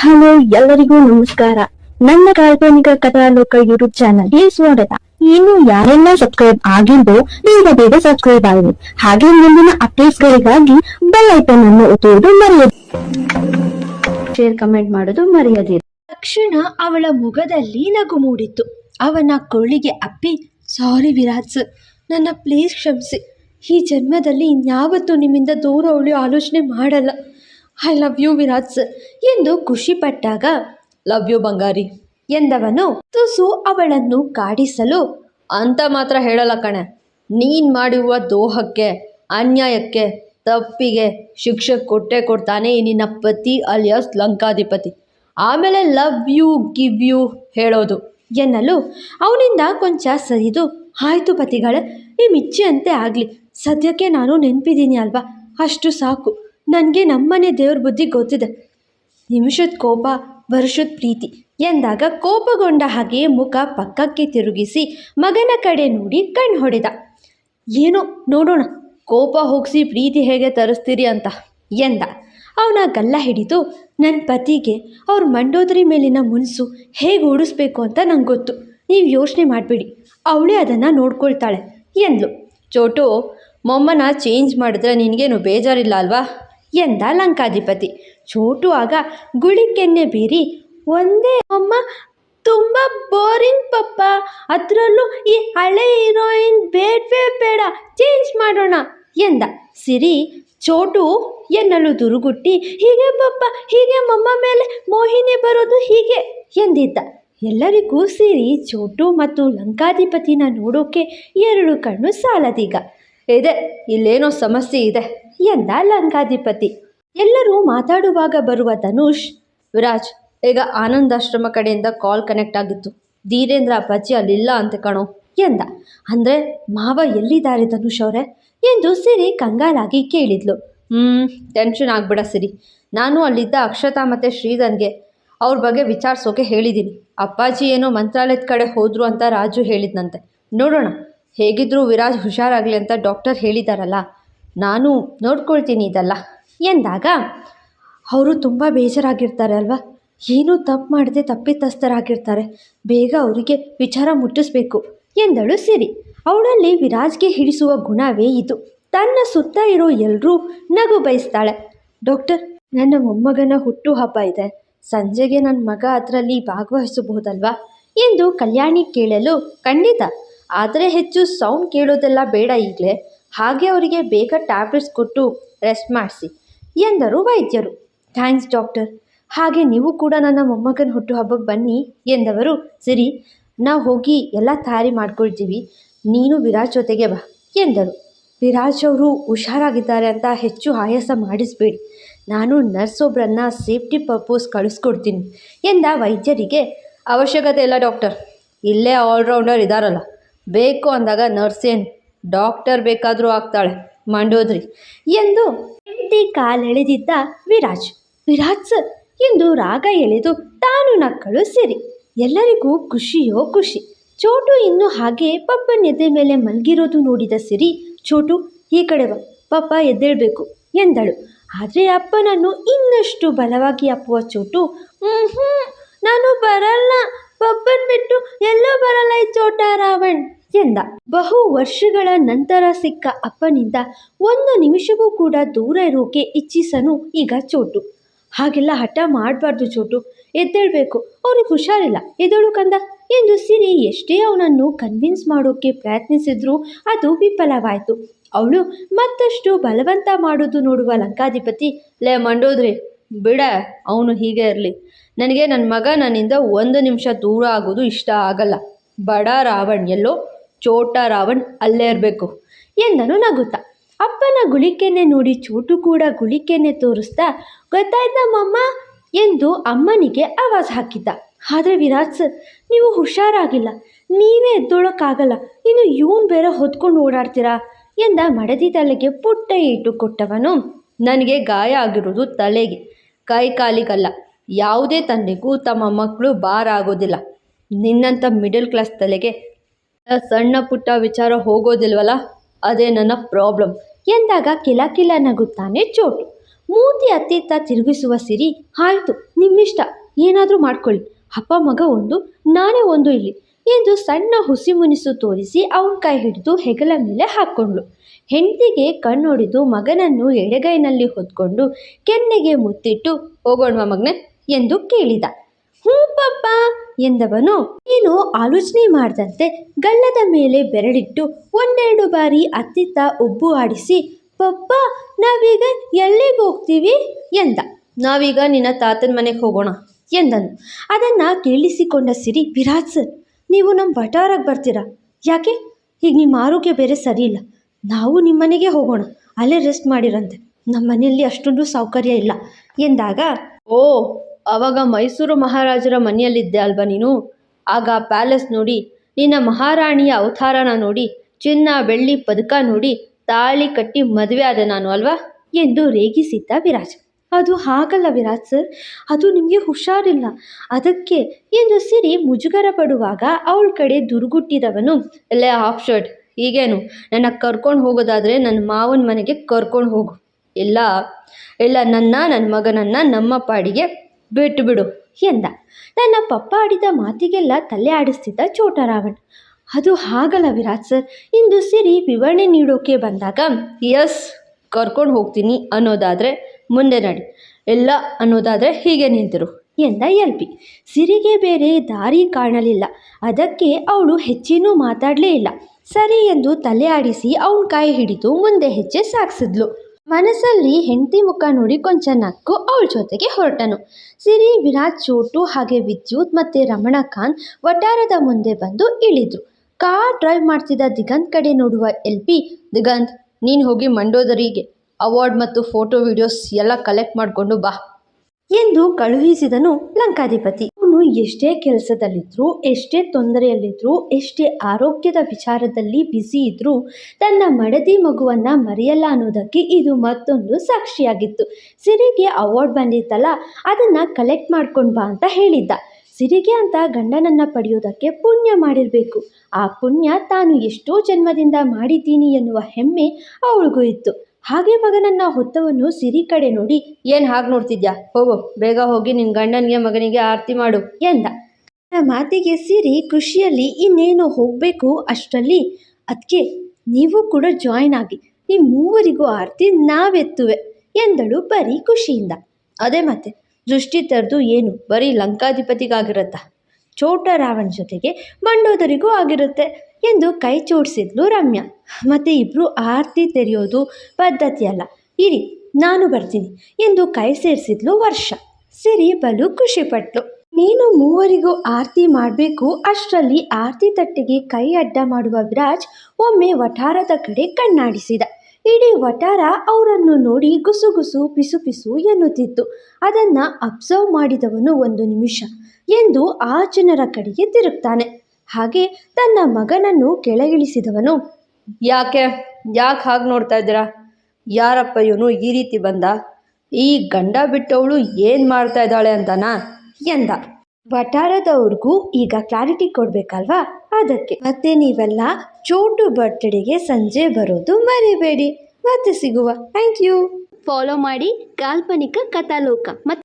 Hello, ಎಲ್ಲರಿಗೂ ನಮಸ್ಕಾರ. ನನ್ನ ಕಾಲ್ಪನಿಕ ಕಥಾಲೋಕ ಯೂಟ್ಯೂಬ್ ಚಾನಲ್ಗೆ ಸ್ವಾಗತ. ಇನ್ನು ಯಾರೆಲ್ಲ ಸಬ್ಸ್ಕ್ರೈಬ್ ಆಗಿದ್ದು ಬೇಗ ಬೇಗ ಸಬ್ಸ್ಕ್ರೈಬ್ ಆಗಿ. ಹಾಗೆ ಮುಂದಿನ ಅಪ್ಡೇಟ್ಸ್ ಗಳಿಗಾಗಿ ಬೆಲ್ ಐಕನ್ ಅನ್ನು ಒತ್ತುವುದು ಮರೆಯದು ಶೇರ್ ಕಮೆಂಟ್ ಮಾಡೋದು ಮರೆಯದಿರಿ. ತಕ್ಷಣ ಅವಳ ಮುಖದಲ್ಲಿ ನಗು ಮೂಡಿತ್ತು. ಅವನ ಕೊಳ್ಳಿಗೆ ಅಪ್ಪಿ ಸಾರಿ ವಿರಾಜ್, ನನ್ನ ಪ್ಲೀಸ್ ಕ್ಷಮಿಸಿ. ಈ ಜನ್ಮದಲ್ಲಿ ಇನ್ಯಾವತ್ತೂ ನಿಮ್ಮಿಂದ ದೂರ ಉಳಿಯೋ ಆಲೋಚನೆ ಮಾಡಲ್ಲ. ಐ ಲವ್ ಯು ವಿರಾಜ್ ಎಂದು ಖುಷಿಪಟ್ಟಾಗ ಲವ್ ಯು ಬಂಗಾರಿ, ಎಂದವನು ತುಸು ಅವಳನ್ನು ಕಾಡಿಸಲು, ಅಂತ ಮಾತ್ರ ಹೇಳಲ್ಲ ಕಣೆ, ನೀನು ಮಾಡುವ ದೋಹಕ್ಕೆ, ಅನ್ಯಾಯಕ್ಕೆ, ತಪ್ಪಿಗೆ ಶಿಕ್ಷೆ ಕೊಟ್ಟೆ ಕೊಡ್ತಾನೆ ನಿನ್ನ ಪತಿ ಅಲಿಯಾಸ್ ಲಂಕಾಧಿಪತಿ. ಆಮೇಲೆ ಲವ್ ಯು ಗಿವ್ ಯು ಹೇಳೋದು, ಎನ್ನಲು ಅವನಿಂದ ಕೊಂಚ ಸರಿದು ಆಯಿತು ಪತಿಗಳೇ ನಿಮ್ಮ ಇಚ್ಛೆಯಂತೆ ಆಗಲಿ, ಸದ್ಯಕ್ಕೆ ನಾನು ನೆನಪಿದ್ದೀನಿ ಅಲ್ವಾ, ಅಷ್ಟು ಸಾಕು. ನನಗೆ ನಮ್ಮನೆ ದೇವ್ರ ಬುದ್ಧಿ ಗೊತ್ತಿದೆ. ನಿಮಿಷದ ಕೋಪ, ವರ್ಷದ ಪ್ರೀತಿ ಎಂದಾಗ ಕೋಪಗೊಂಡ ಹಾಗೆಯೇ ಮುಖ ಪಕ್ಕಕ್ಕೆ ತಿರುಗಿಸಿ ಮಗನ ಕಡೆ ನೋಡಿ ಕಣ್ಣು ಹೊಡೆದ. ಏನೋ, ನೋಡೋಣ, ಕೋಪ ಹೋಗಿಸಿ ಪ್ರೀತಿ ಹೇಗೆ ತರಿಸ್ತೀರಿ ಅಂತ ಎಂದ. ಅವನ ಗಲ್ಲ ಹಿಡಿದು ನನ್ನ ಪತಿಗೆ ಅವ್ರ ಮಂಡೋದರಿ ಮೇಲಿನ ಮುನ್ಸು ಹೇಗೆ ಓಡಿಸ್ಬೇಕು ಅಂತ ನಂಗೆ ಗೊತ್ತು. ನೀವು ಯೋಚನೆ ಮಾಡಬೇಡಿ, ಅವಳೇ ಅದನ್ನು ನೋಡ್ಕೊಳ್ತಾಳೆ ಎಂದ್ಲು. ಚೋಟು, ಮೊಮ್ಮನ ಚೇಂಜ್ ಮಾಡಿದ್ರೆ ನಿನಗೇನು ಬೇಜಾರಿಲ್ಲ ಅಲ್ವಾ? ಎಂದ ಲಂಕಾಧಿಪತಿ. ಚೋಟು ಆಗ ಗುಳಿಕೆನ್ನೆ ಬೀರಿ, ಒಂದೇ ಅಮ್ಮ, ತುಂಬ ಬೋರಿಂಗ್ ಪಪ್ಪ, ಅದರಲ್ಲೂ ಈ ಹಳೆ ಹೀರೋಯಿನ್ ಬೇಡವೇ ಬೇಡ, ಚೇಂಜ್ ಮಾಡೋಣ ಎಂದ. ಸಿರಿ ಚೋಟು ಎನ್ನಲು ದುರುಗುಟ್ಟಿ, ಹೀಗೆ ಪಪ್ಪ, ಹೀಗೆ ಮಮ್ಮ ಮೇಲೆ ಮೋಹಿನಿ ಬರೋದು ಹೀಗೆ ಎಂದಿದ್ದ. ಎಲ್ಲರಿಗೂ ಸಿರಿ, ಚೋಟು ಮತ್ತು ಲಂಕಾಧಿಪತಿನ ನೋಡೋಕೆ ಎರಡು ಕಣ್ಣು ಸಾಲದೀಗ. ಇದೆ, ಇಲ್ಲೇನೋ ಸಮಸ್ಯೆ ಇದೆ ಎಂದ ಲಂಕಾಧಿಪತಿ. ಎಲ್ಲರೂ ಮಾತಾಡುವಾಗ ಬರುವ ಧನುಷ್, ವಿರಾಜ್, ಈಗ ಆನಂದಾಶ್ರಮ ಕಡೆಯಿಂದ ಕಾಲ್ ಕನೆಕ್ಟ್ ಆಗಿತ್ತು. ಧೀರೇಂದ್ರ ಅಪ್ಪಾಜಿ ಅಲ್ಲಿಲ್ಲ ಅಂತ ಕಣೋ ಎಂದ. ಅಂದರೆ ಮಾವ ಎಲ್ಲಿದ್ದಾರೆ ಧನುಷ್ ಅವರೇ ಎಂದು ಸಿರಿ ಕಂಗಾಲಾಗಿ ಕೇಳಿದ್ಲು. ಹ್ಞೂ ಟೆನ್ಷನ್ ಆಗ್ಬಿಡ ಸಿರಿ. ನಾನು ಅಲ್ಲಿದ್ದ ಅಕ್ಷತಾ ಮತ್ತು ಶ್ರೀಧನ್ಗೆ ಅವ್ರ ಬಗ್ಗೆ ವಿಚಾರಿಸೋಕೆ ಹೇಳಿದ್ದೀನಿ ಅಪ್ಪಾಜಿ ಏನೋ ಮಂತ್ರಾಲಯದ ಕಡೆ ಹೋದರು ಅಂತ ರಾಜು ಹೇಳಿದ್ನಂತೆ. ನೋಡೋಣ. ಹೇಗಿದ್ರೂ ವಿರಾಜ್ ಹುಷಾರಾಗಲಿ ಅಂತ ಡಾಕ್ಟರ್ ಹೇಳಿದಾರಲ್ಲ, ನಾನು ನೋಡ್ಕೊಳ್ತೀನಿ ಇದೆಲ್ಲ ಎಂದಾಗ, ಅವರು ತುಂಬ ಬೇಜಾರಾಗಿರ್ತಾರೆ ಅಲ್ವಾ? ಏನೂ ತಪ್ಪು ಮಾಡದೆ ತಪ್ಪಿತಸ್ಥರಾಗಿರ್ತಾರೆ. ಬೇಗ ಅವರಿಗೆ ವಿಚಾರ ಮುಟ್ಟಿಸ್ಬೇಕು ಎಂದಳು ಸಿರಿ. ಅವಳಲ್ಲಿ ವಿರಾಜ್ಗೆ ಹಿಡಿಸುವ ಗುಣವೇ ಇದು. ತನ್ನ ಸುತ್ತ ಇರೋ ಎಲ್ಲರೂ ನಗು ಬಯಸ್ತಾಳೆ. ಡಾಕ್ಟರ್, ನನ್ನ ಮೊಮ್ಮಗನ ಹುಟ್ಟುಹಬ್ಬ ಇದೆ. ಸಂಜೆಗೆ ನನ್ನ ಮಗ ಅದರಲ್ಲಿ ಭಾಗವಹಿಸಬಹುದಲ್ವಾ? ಎಂದು ಕಲ್ಯಾಣಿ ಕೇಳಲು ಖಂಡಿತ ಆದರೆ ಹೆಚ್ಚು ಸೌಂಡ್ ಕೇಳೋದೆಲ್ಲ ಬೇಡ ಈಗಲೇ. ಹಾಗೆ ಅವರಿಗೆ ಬೇಗ ಟ್ಯಾಬ್ಲೆಟ್ಸ್ ಕೊಟ್ಟು ರೆಸ್ಟ್ ಮಾಡಿಸಿ, ಎಂದರು ವೈದ್ಯರು. ಥ್ಯಾಂಕ್ಸ್ ಡಾಕ್ಟರ್ ಹಾಗೆ ನೀವು ಕೂಡ ನನ್ನ ಮೊಮ್ಮಗನ ಹುಟ್ಟುಹಬ್ಬಕ್ಕೆ ಬನ್ನಿ, ಎಂದವರು. ಸರಿ, ನಾವು ಹೋಗಿ ಎಲ್ಲ ತಯಾರಿ ಮಾಡ್ಕೊಳ್ತೀವಿ. ನೀನು ವಿರಾಜ್ ಜೊತೆಗೆ ಬಾ, ಎಂದರು. ವಿರಾಜ್ ಅವರು ಹುಷಾರಾಗಿದ್ದಾರೆ ಅಂತ ಹೆಚ್ಚು ಆಯಾಸ ಮಾಡಿಸಬೇಡಿ. ನಾನು ನರ್ಸ್ ಒಬ್ಬರನ್ನ ಸೇಫ್ಟಿ ಪರ್ಪೋಸ್ ಕಳಿಸ್ಕೊಡ್ತೀನಿ, ಎಂದ ವೈದ್ಯರಿಗೆ. ಅವಶ್ಯಕತೆ ಇಲ್ಲ ಡಾಕ್ಟರ್ ಇಲ್ಲೇ ಆಲ್ರೌಂಡರ್ ಇದ್ದಾರಲ್ಲ ಬೇಕು ಅಂದಾಗ ನರ್ಸ್ ಏನು ಡಾಕ್ಟರ್ ಬೇಕಾದರೂ ಆಗ್ತಾಳೆ. ಮಂಡೋದ್ರಿ. ಎಂದು ಎಂತಿ ಕಾಲು ಎಳೆದಿದ್ದ ವಿರಾಜ್. ವಿರಾಜ್ ಸರ್ ಎಂದು ರಾಗ ಎಳೆದು ತಾನು ನಕ್ಕಳು ಸಿರಿ. ಎಲ್ಲರಿಗೂ ಖುಷಿಯೋ ಖುಷಿ. ಚೋಟು ಇನ್ನು ಹಾಗೆ ಪಪ್ಪನ ಎದೆ ಮೇಲೆ ಮಲಗಿರೋದು ನೋಡಿದ ಸಿರಿ, ಚೋಟು, ಈ ಕಡೆ ಬಾ, ಪಪ್ಪ ಎದ್ದೇಳಬೇಕು ಎಂದಳು. ಆದರೆ ಅಪ್ಪನನ್ನು ಇನ್ನಷ್ಟು ಬಲವಾಗಿ ಅಪ್ಪುವ ಚೋಟು ಹ್ಞೂ ನಾನು ಬರಲ್ಲ ಪಪ್ಪನ್ ಬಿಟ್ಟು ಎಲ್ಲ ಬರಲ್ಲ ಈ ಚೋಟ ರಾವಣ್ ಎಂದ. ಬಹು ವರ್ಷಗಳ ನಂತರ ಸಿಕ್ಕ ಅಪ್ಪನಿಂದ ಒಂದು ನಿಮಿಷವೂ ಕೂಡ ದೂರ ಇರೋಕೆ ಇಚ್ಛಿಸನು ಈಗ ಚೋಟು. ಹಾಗೆಲ್ಲ ಹಠ ಮಾಡಬಾರ್ದು ಚೋಟು. ಎದ್ದೇಳಬೇಕು. ಅವ್ರಿಗೆ ಹುಷಾರಿಲ್ಲ. ಎದ್ದೇಳು ಕಂದ. ಎಂದು ಸಿರಿ ಎಷ್ಟೇ ಅವನನ್ನು ಕನ್ವಿನ್ಸ್ ಮಾಡೋಕ್ಕೆ ಪ್ರಯತ್ನಿಸಿದ್ರು ಅದು ವಿಫಲವಾಯಿತು. ಅವಳು ಮತ್ತಷ್ಟು ಬಲವಂತ ಮಾಡೋದು ನೋಡುವ ಲಂಕಾಧಿಪತಿ, ಲೇ ಮಂಡೋದ್ರಿ, ಬಿಡ, ಅವನು ಹೀಗೆ ಇರಲಿ. ನನಗೆ ನನ್ನ ಮಗ ನನ್ನಿಂದ ಒಂದು ನಿಮಿಷ ದೂರ ಆಗೋದು ಇಷ್ಟ ಆಗಲ್ಲ. ಬಡ ರಾವಣ್, ಎಲ್ಲೋ ಚೋಟ ರಾವಣ್ ಅಲ್ಲೇ ಇರಬೇಕು ಎಂದನು ನಗುತ್ತಾ. ಅಪ್ಪನ ಗುಳಿಕೆನೆ ನೋಡಿ ಚೋಟು ಕೂಡ ಗುಳಿಕೆನೆ ತೋರಿಸ್ತಾ ಗೊತ್ತಾಯ್ತಮ್ಮಮ್ಮ ಎಂದು ಅಮ್ಮನಿಗೆ ಆವಾಜ್ ಹಾಕಿದ್ದ. ಆದರೆ ವಿರಾಜ್ ಸರ್ ನೀವು ಹುಷಾರಾಗಿಲ್ಲ. ನೀವೇ ಎದ್ದೊಳಕ್ಕಾಗಲ್ಲ. ಇನ್ನು ಇವನ್ ಬೇರೆ ಹೊತ್ಕೊಂಡು ಓಡಾಡ್ತೀರಾ? ಎಂದ ಮಡದಿ ತಲೆಗೆ ಪುಟ್ಟ ಇಟ್ಟು ಕೊಟ್ಟವನು. ನನಗೆ ಗಾಯ ಆಗಿರೋದು ತಲೆಗೆ. ಕೈ ಕಾಲಿಗಲ್ಲ. ಯಾವುದೇ ತಂದೆಗೂ ತಮ್ಮ ಮಕ್ಕಳು ಭಾರ ಆಗೋದಿಲ್ಲ. ನಿನ್ನಂಥ ಮಿಡಲ್ ಕ್ಲಾಸ್ ತಲೆಗೆ ಸಣ್ಣ ಪುಟ್ಟ ವಿಚಾರ ಹೋಗೋದಿಲ್ವಲ್ಲ ಅದೇ ನನ್ನ ಪ್ರಾಬ್ಲಮ್ ಎಂದಾಗ ಕಿಲ ಕಿಲ ನಗುತ್ತಾನೆ ಚೋಟು. ಮೂತಿ ಅತ್ತಿತ್ತ ತಿರುಗಿಸುವ ಸಿರಿ, ಆಯಿತು, ನಿಮ್ಮಿಷ್ಟ. ಏನಾದರೂ ಮಾಡ್ಕೊಳ್ಳಿ. ಅಪ್ಪ, ಮಗ ಒಂದು, ನಾನೇ ಒಂದು ಇಲ್ಲಿ ಎಂದು ಸಣ್ಣ ಹುಸಿ ಮುನಿಸು ತೋರಿಸಿ ಅವನ ಕೈ ಹಿಡಿದು ಹೆಗಲ ಮೇಲೆ ಹಾಕ್ಕೊಂಡ್ಳು. ಹೆಂಡತಿಗೆ ಕಣ್ಣೊಡಿದು ಮಗನನ್ನು ಎಡೆಗೈನಲ್ಲಿ ಹೊತ್ಕೊಂಡು ಕೆನ್ನೆಗೆ ಮುತ್ತಿಟ್ಟು ಹೋಗೋಣವಾ ಮಗನೆ ಎಂದು ಕೇಳಿದ. ಹ್ಞೂ ಪಪ್ಪ ಎಂದವನು, ನೀನು ಆಲೋಚನೆ ಮಾಡದಂತೆ ಗಲ್ಲದ ಮೇಲೆ ಬೆರಳಿಟ್ಟು ಒಂದೆರಡು ಬಾರಿ ಅತ್ತಿತ್ತ ಉಬ್ಬು ಆಡಿಸಿ, ಪಪ್ಪ, ನಾವೀಗ ಎಲ್ಲಿಗೆ ಹೋಗ್ತೀವಿ ಎಂದ. ನಾವೀಗ ನಿನ್ನ ತಾತನ ಮನೆಗೆ ಹೋಗೋಣ ಎಂದನು. ಅದನ್ನು ಕೇಳಿಸಿಕೊಂಡ ಸಿರಿ, ವಿರಾಜ್ ಸರ್, ನೀವು ನಮ್ಮ ವಟಾರಕ್ಕೆ ಬರ್ತೀರಾ? ಯಾಕೆ? ಈಗ ನಿಮ್ಮ ಆರೋಗ್ಯ ಬೇರೆ ಸರಿ ಇಲ್ಲ. ನಾವು ನಿಮ್ಮ ಮನೆಗೆ ಹೋಗೋಣ, ಅಲ್ಲೇ ರೆಸ್ಟ್ ಮಾಡಿರಂತೆ. ನಮ್ಮ ಮನೆಯಲ್ಲಿ ಅಷ್ಟೊಂದು ಸೌಕರ್ಯ ಇಲ್ಲ ಎಂದಾಗ, ಓ ಆವಾಗ ಮೈಸೂರು ಮಹಾರಾಜರ ಮನೆಯಲ್ಲಿದ್ದೆ ಅಲ್ವಾ ನೀನು? ಆಗ ಪ್ಯಾಲೇಸ್ ನೋಡಿ, ನಿನ್ನ ಮಹಾರಾಣಿಯ ಅವತಾರನ ನೋಡಿ, ಚಿನ್ನ, ಬೆಳ್ಳಿ, ಪದಕ ನೋಡಿ, ತಾಳಿ ಕಟ್ಟಿ ಮದುವೆ ಆದೆ ನಾನು ಅಲ್ವಾ? ಎಂದು ರೇಗಿಸಿದ್ದ ವಿರಾಜ್. ಅದು ಹಾಗಲ್ಲ ವಿರಾಜ್ ಸರ್, ಅದು ನಿಮಗೆ ಹುಷಾರಿಲ್ಲ. ಅದಕ್ಕೆ ಎಂದು ಸಿರಿ ಮುಜುಗರ ಪಡುವಾಗ ಅವಳ ಕಡೆ ದುರ್ಗುಟ್ಟಿದವನು ಎಲ್ಲ ಹಾಫ್ ಶರ್ಟ್ ಈಗೇನು ನನ್ನ ಕರ್ಕೊಂಡು ಹೋಗೋದಾದರೆ ನನ್ನ ಮಾವನ ಮನೆಗೆ ಕರ್ಕೊಂಡು ಹೋಗು. ಇಲ್ಲ ಇಲ್ಲ, ನನ್ನ ನನ್ನ ಮಗನನ್ನು ನಮ್ಮ ಪಾಡಿಗೆ ಬಿಟ್ಟು ಬಿಡು ಎಂದ. ನನ್ನ ಪಪ್ಪ ಆಡಿದ ಮಾತಿಗೆಲ್ಲ ತಲೆ ಆಡಿಸ್ತಿದ್ದ ಚೋಟರಾವಣ್. ಅದು ಹಾಗಲ್ಲ ವಿರಾಜ್ ಸರ್, ಇಂದು ಸಿರಿ ವಿವರಣೆ ನೀಡೋಕೆ ಬಂದಾಗ ಎಸ್ ಕರ್ಕೊಂಡು ಹೋಗ್ತೀನಿ ಅನ್ನೋದಾದರೆ ಮುಂದೆ ನಡಿ ಎಲ್ಲ ಅನ್ನೋದಾದರೆ ಹೀಗೆ ನಿಂತರು ಎಂದ ಎಲ್ ಪಿ. ಸಿರಿಗೆ ಬೇರೆ ದಾರಿ ಕಾಣಲಿಲ್ಲ, ಅದಕ್ಕೆ ಅವಳು ಹೆಚ್ಚೇನೂ ಮಾತಾಡಲೇ ಇಲ್ಲ. ಸರಿ ಎಂದು ತಲೆ ಆಡಿಸಿ ಅವನ ಕೈ ಹಿಡಿದು ಮುಂದೆ ಹೆಜ್ಜೆ ಸಾಗಿಸಿದ್ಲು ಮನಸ್ಸಲ್ಲಿ ಹೆಂಡತಿ ಮುಖ ನೋಡಿ ಕೊಂಚ ನಕ್ಕು ಅವಳ ಜೊತೆಗೆ ಹೊರಟನು. ಸಿರಿ ವಿರಾಜ್ ಚೋಟು ಹಾಗೆ ವಿದ್ಯುತ್ ಮತ್ತು ರಮಣಕಾಂತ್ ವಟಾರದ ಮುಂದೆ ಬಂದು ಇಳಿದ್ರು. ಕಾರ್ ಡ್ರೈವ್ ಮಾಡ್ತಿದ್ದ ದಿಗಂತ್ ಕಡೆ ನೋಡುವ ಎಲ್ ಪಿ, ದಿಗಂತ್, ನೀನು ಹೋಗಿ ಮಂಡೋದರಿಗೆ ಅವಾರ್ಡ್ ಮತ್ತು ಫೋಟೋ, ವಿಡಿಯೋಸ್ ಎಲ್ಲ ಕಲೆಕ್ಟ್ ಮಾಡಿಕೊಂಡು ಬಾ. ಎಂದು ಕಳುಹಿಸಿದನು ಲಂಕಾಧಿಪತಿ. ಅವನು ಎಷ್ಟೇ ಕೆಲಸದಲ್ಲಿದ್ರೂ, ಎಷ್ಟೇ ತೊಂದರೆಯಲ್ಲಿದ್ದರೂ ಎಷ್ಟೇ ಆರೋಗ್ಯದ ವಿಚಾರದಲ್ಲಿ ಬ್ಯುಸಿ ಇದ್ದರೂ ತನ್ನ ಮಡದಿ ಮಗುವನ್ನ ಮರೆಯಲ್ಲ ಅನ್ನೋದಕ್ಕೆ ಇದು ಮತ್ತೊಂದು ಸಾಕ್ಷಿಯಾಗಿತ್ತು. ಸಿರಿಗೆ ಅವಾರ್ಡ್ ಬಂದಿತ್ತಲ್ಲ, ಅದನ್ನ ಕಲೆಕ್ಟ್ ಮಾಡ್ಕೊಂಡು ಬಾ ಅಂತ ಹೇಳಿದ್ದ. ಸಿರಿಗೆ ಅಂತ ಗಂಡನನ್ನ ಪಡೆಯೋದಕ್ಕೆ ಪುಣ್ಯ ಮಾಡಿರಬೇಕು. ಆ ಪುಣ್ಯ ತಾನು ಎಷ್ಟೋ ಜನ್ಮದಿಂದ ಮಾಡಿದ್ದೀನಿ ಎನ್ನುವ ಹೆಮ್ಮೆ ಅವಳಿಗೂ ಇತ್ತು. ಹಾಗೆ ಮಗನನ್ನ ಹೊತ್ತವನ್ನು ಸಿರಿ ಕಡೆ ನೋಡಿ, ಏನು ಹಾಗೆ ನೋಡ್ತಿದ್ಯಾ? ಹೋಗು, ಬೇಗ ಹೋಗಿ ನಿನ್ನ ಗಂಡನಿಗೆ ಮಗನಿಗೆ ಆರತಿ ಮಾಡು ಎಂದ. ಮಾತಿಗೆ ಸಿರಿ ಖುಷಿಯಲ್ಲಿ ಇನ್ನೇನು ಹೋಗಬೇಕು ಅಷ್ಟರಲ್ಲಿ ಅದಕ್ಕೆ ನೀವು ಕೂಡ ಜಾಯ್ನ್ ಆಗಿ ಈ ಮೂವರಿಗೂ ಆರತಿ ನಾವೆತ್ತುವೆ ಎಂದಳು ಬರೀ ಖುಷಿಯಿಂದ. ಅದೇ ಮತ್ತೆ, ದೃಷ್ಟಿ ತರದು ಏನು, ಬರೀ ಲಂಕಾಧಿಪತಿಗಾಗಿರುತ್ತಾ? ಚೋಟ ರಾವಣ ಜೊತೆಗೆ ಮಂಡೋದರಿಗೂ ಆಗಿರುತ್ತೆ. ಎಂದು ಕೈ ಚೋಡಿಸಿದ್ಲು ರಮ್ಯಾ. ಮತ್ತು ಇಬ್ಬರು ಆರತಿ ತೆರೆಯೋದು ಪದ್ಧತಿ ಅಲ್ಲ. ಇರಿ, ನಾನು ಬರ್ತೀನಿ ಎಂದು ಕೈ ಸೇರಿಸಿದ್ಲು ವರ್ಷ. ಸಿರಿ ಬಲು ಖುಷಿಪಟ್ಲು. ನೀನು ಮೂವರಿಗೂ ಆರತಿ ಮಾಡಬೇಕು, ಅಷ್ಟರಲ್ಲಿ ಆರತಿ ತಟ್ಟೆಗೆ ಕೈ ಅಡ್ಡ ಮಾಡುವ ವಿರಾಜ್ ಒಮ್ಮೆ ವಠಾರದ ಕಡೆ ಕಣ್ಣಾಡಿಸಿದ. ಇಡೀ ವಠಾರ ಅವರನ್ನು ನೋಡಿ ಗುಸುಗುಸು ಪಿಸು ಪಿಸು ಎನ್ನುತ್ತಿತ್ತು. ಅದನ್ನು ಅಬ್ಸರ್ವ್ ಮಾಡಿದವನು ಒಂದು ನಿಮಿಷ ಎಂದು ಆ ಜನರ ಕಡೆಗೆ ತಿರುಗ್ತಾನೆ. ಹಾಗೆ ತನ್ನ ಮಗನನ್ನು ಕೆಳಗಿಳಿಸಿದವನು. ಯಾಕೆ? ಯಾಕೆ ಹಾಗೆ ನೋಡ್ತಾ ಇದ್ದೀರಾ? ಯಾರಪ್ಪ ಇವನು ಈ ರೀತಿ ಬಂದ? ಈ ಗಂಡ ಬಿಟ್ಟವಳು ಏನು ಮಾಡ್ತಾ ಇದ್ದಾಳೆ ಅಂತನಾ? ಎಂದ. ವಠಾರದವ್ರಿಗೂ ಈಗ ಕ್ಲಾರಿಟಿ ಕೊಡಬೇಕಲ್ವಾ ಅದಕ್ಕೆ? ಮತ್ತೆ ನೀವೆಲ್ಲ ಚೋಟು ಬರ್ತ್ಡೇಗೆ ಸಂಜೆ ಬರೋದು ಮರಿಬೇಡಿ. ಮತ್ತೆ ಸಿಗುವ. Thank you. ಫಾಲೋ ಮಾಡಿ ಕಾಲ್ಪನಿಕ ಕಥಾಲೋಕ.